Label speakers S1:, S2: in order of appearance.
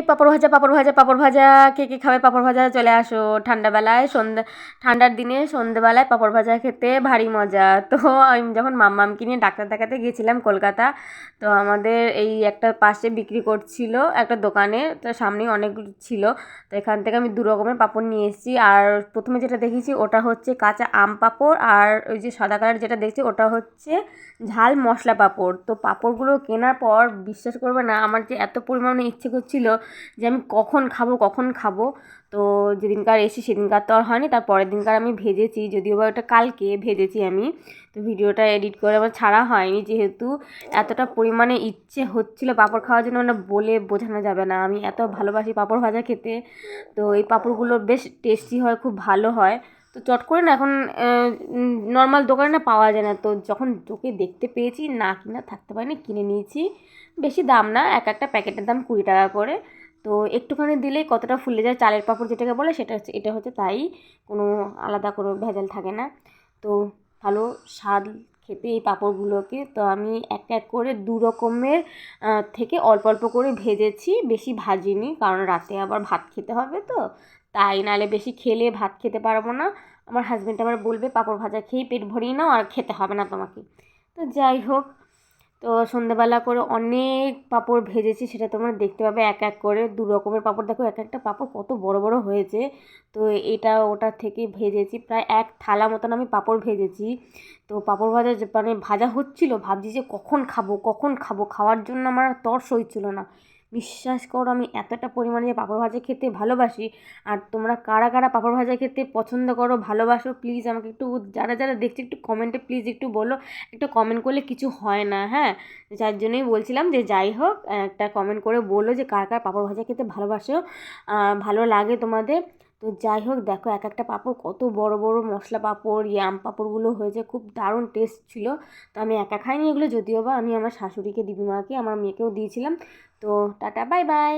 S1: এই পাঁপড় ভাজা পাঁপড় ভাজা পাঁপড় ভাজা, কে কে খাবে পাঁপড় ভাজা চলে আসো। ঠান্ডাবেলায় সন্ধ্যা ঠান্ডার দিনে সন্ধ্যেবেলায় পাঁপড় ভাজা খেতে ভারী মজা। তো আমি যখন মাম্মামকে নিয়ে ডাক্তার দেখাতে গিয়েছিলাম কলকাতা, তো আমাদের এই একটা পাশে বিক্রি করছিল একটা দোকানে, তো সামনেই অনেকগুলো ছিল। তো এখান থেকে আমি দু রকমের পাঁপড় নিয়ে এসেছি। আর প্রথমে যেটা দেখেছি ওটা হচ্ছে কাঁচা আম পাঁপড়, আর ওই যে সাদা কালার যেটা দেখছি ওটা হচ্ছে ঝাল মশলা পাঁপড়। তো পাঁপড়গুলো কেনার পর বিশ্বাস করবে না, আমার যে এত পরিমাণে ইচ্ছে করছিল যে আমি কখন খাব কখন খাব। তো যেদিনকার এসি সেদিনকার তো আর হয়নি, তার পরের দিনকার আমি ভেজেছি, যদিও বা ওটা কালকে ভেজেছি আমি। তো ভিডিওটা এডিট করে আমার ছাড়া হয়নি, যেহেতু এতটা পরিমাণে ইচ্ছে হচ্ছিল পাঁপড় খাওয়ার জন্য না বলে বোঝানো যাবে না। আমি এত ভালোবাসি পাঁপড় ভাজা খেতে, তো এই পাঁপড়গুলো বেশ টেস্টি হয়, খুব ভালো হয়। তো চট করে না এখন নর্মাল দোকানে না পাওয়া যায় না। তো যখন চোখে দেখতে পেয়েছি, না কিনা থাকতে পারিনি, কিনে নিয়েছি। বেশি দাম না, এক একটা প্যাকেটের দাম কুড়ি টাকা করে। তো একটুখানি দিলেই কতটা ফুলে যায় চালের পাঁপড় যেটাকে বলে সেটা হচ্ছে, এটা হচ্ছে তাই, কোনো আলাদা কোনো ভেজাল থাকে না। তো ভালো স্বাদ খেতে এই পাঁপড়গুলোকে। তো আমি এক এক করে দু রকমের থেকে অল্প অল্প করে ভেজেছি, বেশি ভাজিনি কারণ রাতে আবার ভাত খেতে হবে তো। তাই নাহলে বেশি খেলে ভাত খেতে পারব না। আমার হাজব্যান্ড আবার বলবে, পাঁপড় ভাজা খেয়েই পেট ভরিয়ে নাও আর খেতে হবে না তোমাকে। তো যাই হোক তো সন্ধ্যেবেলা করে অনেক পাঁপড় ভেজেছি, সেটা তোমরা দেখতে পাবে এক এক করে। দু রকমের পাঁপড়। দেখো, এক একটা পাঁপড় কত বড় বড় হয়েছে। তো এটা ওটা থেকে ভেজেছি। প্রায় এক থালা মতন আমি পাঁপড় ভেজেছি। তো পাঁপড় ভাজা মানে ভাজা হচ্ছিল, ভাবছি যে কখন খাব কখন খাব? খাওয়ার জন্য আমার তর সইছিল না। বিশ্বাস করো, আমি এতটা পরিমাণে যে পাঁপড় ভাজা খেতে ভালোবাসি। আর তোমরা কারা কারা পাঁপড় ভাজা খেতে পছন্দ করো, ভালোবাসো প্লিজ আমাকে একটু, যারা যারা দেখছে একটু কমেন্টে প্লিজ একটু বলো। একটু কমেন্ট করলে কিছু হয় না হ্যাঁ? যার জন্যই বলছিলাম যে যাই হোক, একটা কমেন্ট করে বলো যে কার কার পাঁপড় ভাজা খেতে ভালোবাসো। ভালো লাগে তোমাদের। তো যাই হোক, দেখো এক একটা পাঁপড় কত বড় বড় মশলা পাঁপড়, ইয়াম পাঁপড়গুলো হয়েছে, খুব দারুণ টেস্ট ছিল। তো আমি একা খাইনি এগুলো, যদিও বা আমি আমার শাশুড়িকে, দিদিমাকে, আমার মেয়েকেও দিয়েছিলাম। তো টাটা বাই বাই